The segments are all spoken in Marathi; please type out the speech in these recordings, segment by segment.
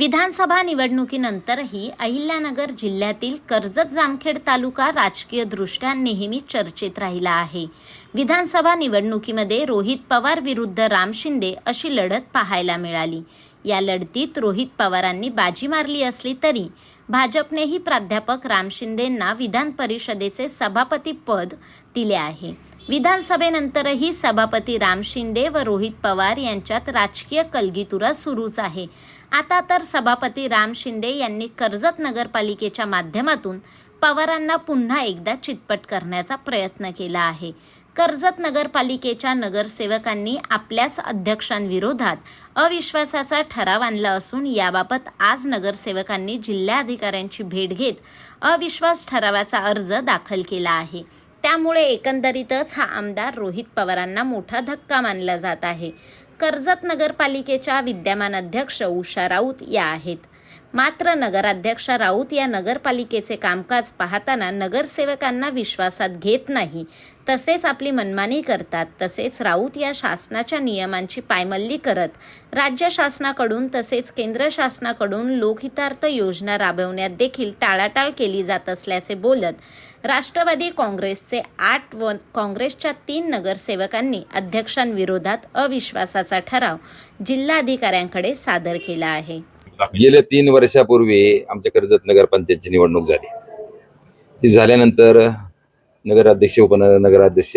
विधानसभा निवडणुकीनंतरही अहिल्यानगर जिल्ह्यातील कर्जत जामखेड तालुका राजकीयदृष्ट्या नेहमी चर्चेत राहिला आहे. विधानसभा निवडणुकीमध्ये रोहित पवार विरुद्ध राम शिंदे अशी लढत पाहायला मिळाली. या लढतीत रोहित पवारांनी बाजी मारली असली तरी भाजपनेही प्राध्यापक राम शिंदेंना विधान परिषदेचे सभापती पद दिले आहे. विधानसभेनंतरही सभापती राम शिंदे व रोहित पवार यांच्यात राजकीय कलगीतुरा सुरूच आहे. आता तर सभापती राम शिंदे यांनी कर्जत नगरपालिकेच्या माध्यमातून पवारांना पुन्हा एकदा चितपट करण्याचा प्रयत्न केला आहे. कर्जत नगरपालिकेच्या नगरसेवकांनी आपल्याच अध्यक्षांविरोधात अविश्वासाचा ठराव आणला असून याबाबत आज नगरसेवकांनी जिल्हाधिकाऱ्यांची भेट घेत अविश्वास ठरावाचा अर्ज दाखल केला आहे. त्यामुळे एकंदरीतच हा आमदार रोहित पवारांना मोठा धक्का मानला जात आहे. कर्जत नगरपालिकेच्या विद्यमान अध्यक्ष उषा राऊत या आहेत. मात्र नगराध्यक्षा राऊत या नगरपालिकेचे कामकाज पाहताना नगरसेवकांना विश्वासात घेत नाही. तसेच आपली मनमानी करतात. तसेच राऊत या शासनाच्या नियमांची पायमल्ली करत राज्य शासनाकडून तसेच केंद्र शासनाकडून लोकहितार्थ योजना राबवण्यात देखील टाळाटाळ केली जात असल्याचे बोलत राष्ट्रवादी काँग्रेसचे आठ व काँग्रेसच्या तीन नगरसेवकांनी अध्यक्षांविरोधात अविश्वासाचा ठराव जिल्हाधिकाऱ्यांकडे सादर केला आहे. गेल्या तीन वर्षापूर्वी आमच्या कर्जत नगरपंचायतची निवडणूक झाली. ती झाल्यानंतर नगराध्यक्ष उपन नगराध्यक्ष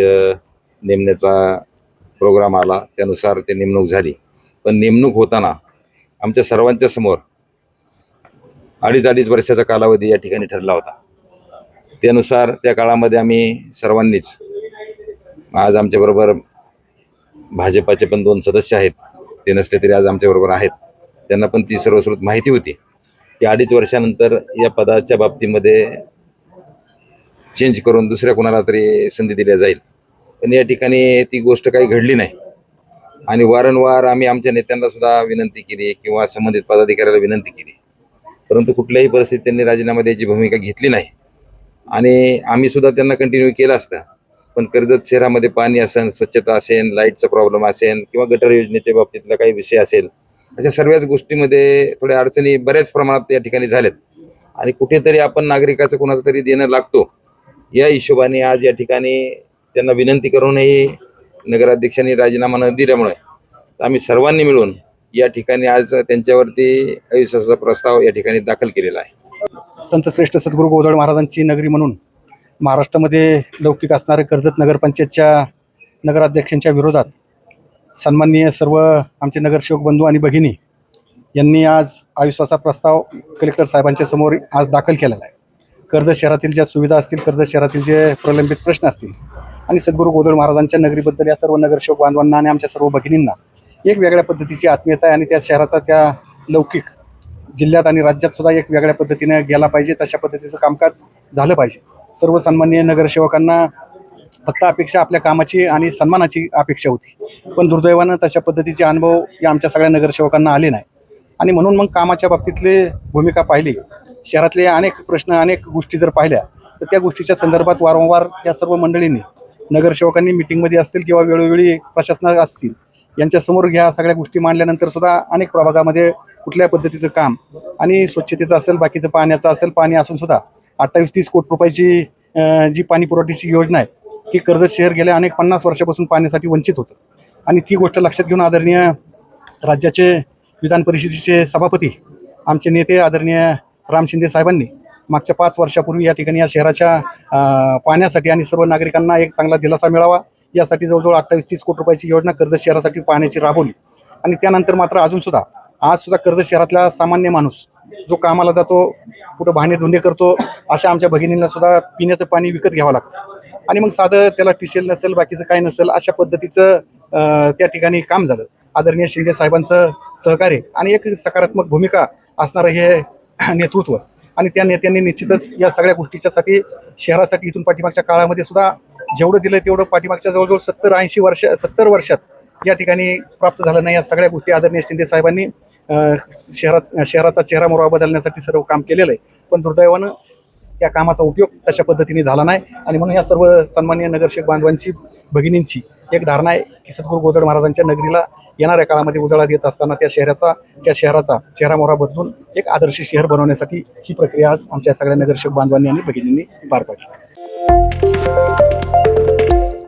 नेमण्याचा प्रोग्राम आला. त्यानुसार ते नेमणूक झाली. पण नेमणूक होताना आमच्या सर्वांच्या समोर अडीच अडीच वर्षाचा कालावधी या ठिकाणी ठरला होता. त्यानुसार त्या काळामध्ये आम्ही सर्वांनीच आज आमच्याबरोबर भाजपाचे पण दोन सदस्य आहेत. ते नसले तरी आज आमच्याबरोबर आहेत. त्यांना पण ती सर्वस्रोत माहिती होती. की अडीच वर्षानंतर या पदाच्या बाबतीमध्ये चेंज करून दुसऱ्या कोणाला तरी संधी दिल्या जाईल. पण या ठिकाणी ती गोष्ट काही घडली नाही. आणि वारंवार आम्ही आमच्या नेत्यांना सुद्धा विनंती केली किंवा संबंधित पदाधिकाऱ्याला विनंती केली. परंतु कुठल्याही परिस्थितीत त्यांनी राजीनामा द्यायची भूमिका घेतली नाही. आणि आम्ही सुद्धा त्यांना कंटिन्यू केलं असतं. पण कर्जत शहरामध्ये पाणी असेल स्वच्छता असेल लाईटचा प्रॉब्लेम असेल किंवा गटर योजनेच्या बाबतीतला काही विषय असेल अशा सर्वच गोष्टीमध्ये थोड्या अडचणी बऱ्याच प्रमाणात या ठिकाणी झाल्यात. आणि कुठेतरी आपण नागरिकाचं कोणाचं तरी देणं लागतो. या हिशोबाने आज या ठिकाणी त्यांना विनंती करूनही नगराध्यक्षांनी राजीनामा न दिल्यामुळे आम्ही सर्वांनी मिळून या ठिकाणी आज त्यांच्यावरती अविश्वासाचा प्रस्ताव या ठिकाणी दाखल केलेला आहे. संत श्रेष्ठ सद्गुरू गोदळ महाराजांची नगरी म्हणून महाराष्ट्रामध्ये लौकिक असणारे कर्जत नगरपंचायतच्या नगराध्यक्षांच्या विरोधात सन्माननीय सर्व आमचे नगरसेवक बंधू आणि भगिनी यांनी आज अविश्वासा प्रस्ताव कलेक्टर साहेबांच्या समोर आज दाखल केलेला आहे. कर्जत शहरातील ज्या सुविधा असतील कर्जत शहरातील जे प्रलंबित प्रश्न असतील आणि सद्गुरू गोदळ महाराजांच्या नगरीबद्दल या सर्व नगरसेवक बांधवांना आणि आमच्या सर्व भगिनींना एक वेगळ्या पद्धतीची आत्मीयता आहे आणि त्या शहराचा त्या लौकिक जिल्ह्यात आणि राज्यात सुद्धा एक वेगळ्या पद्धतीने गेला पाहिजे तशा पद्धतीचं कामकाज झालं पाहिजे. सर्व सन्मान्य नगरसेवकांना फक्त अपेक्षा आपल्या कामाची आणि सन्मानाची अपेक्षा होती पण दुर्दैवानं तशा पद्धतीचे अनुभव या आमच्या सगळ्या नगरसेवकांना आले नाही. आणि म्हणून मग कामाच्या बाबतीतले भूमिका पाहिली शहरातले अनेक प्रश्न अनेक गोष्टी जर पाहिल्या तर त्या गोष्टीच्या संदर्भात वारंवार या सर्व मंडळींनी नगरसेवकांनी मिटिंगमध्ये असतील किंवा वेळोवेळी प्रशासनात असतील यांच्यासमोर ह्या सगळ्या गोष्टी मांडल्यानंतर सुद्धा अनेक प्रभागामध्ये कुठल्या पद्धतीचं काम आणि स्वच्छतेचं असेल बाकीचं पाण्याचं असेल पाणी असून सुद्धा अठ्ठावीस तीस कोटी रुपयाची जी पाणी पुरवठ्याची योजना आहे की कर्जत शहर गेल्या अनेक पन्नास वर्षापासून पाण्यासाठी वंचित होतं. आणि ती गोष्ट लक्षात घेऊन आदरणीय राज्याचे विधान परिषदेचे सभापती आमचे नेते आदरणीय राम शिंदे साहेबांनी मागच्या पाच वर्षापूर्वी या ठिकाणी या शहराच्या पाण्यासाठी आणि सर्व नागरिकांना एक चांगला दिलासा मिळावा. यासाठी जवळजवळ अठ्ठावीस तीस कोटी रुपयाची योजना कर्जत शहरासाठी पाण्याची राबवली. आणि त्यानंतर मात्र अजून सुद्धा आज सुद्धा कर्जत शहरातला सामान्य माणूस जो कामाला जातो कुठं भांडे धुंडे करतो अशा आमच्या भगिनींना सुद्धा पिण्याचं पाणी विकत घ्यावं लागतं. आणि मग साधं त्याला टिशेल नसेल बाकीचं काय नसेल अशा पद्धतीचं त्या ठिकाणी काम झालं. आदरणीय शिंदे साहेबांचं सहकार्य आणि एक सकारात्मक भूमिका असणारं हे नेतृत्व. आणि त्या नेत्यांनी निश्चितच या सगळ्या गोष्टीच्यासाठी शहरासाठी इथून पाठीमागच्या काळामध्ये सुद्धा जेवढं दिलं तेवढं पाठीमागच्या जवळजवळ सत्तर ऐंशी वर्ष सत्तर वर्षात या ठिकाणी प्राप्त झालं नाही. या सगळ्या गोष्टी आदरणीय शिंदे साहेबांनी शहरात शहराचा चेहरा मोहरा बदलण्यासाठी सर्व काम केलेलं आहे. पण दुर्दैवानं त्या कामाचा उपयोग तशा पद्धतीने झाला नाही. आणि म्हणून या सर्व सन्मान्य नगरसेवक बांधवांची भगिनींची एक धारणा आहे की सद्गुरू गोदड महाराजांच्या नगरीला येणाऱ्या काळामध्ये उजाळा देत असताना त्या शहराचा त्या शहराचा चेहरामोहरा बदलून एक आदर्श शहर बनवण्यासाठी ही प्रक्रिया आज आमच्या सगळ्या नगरसेवक बांधवांनी आणि भगिनींनी पार पाडली.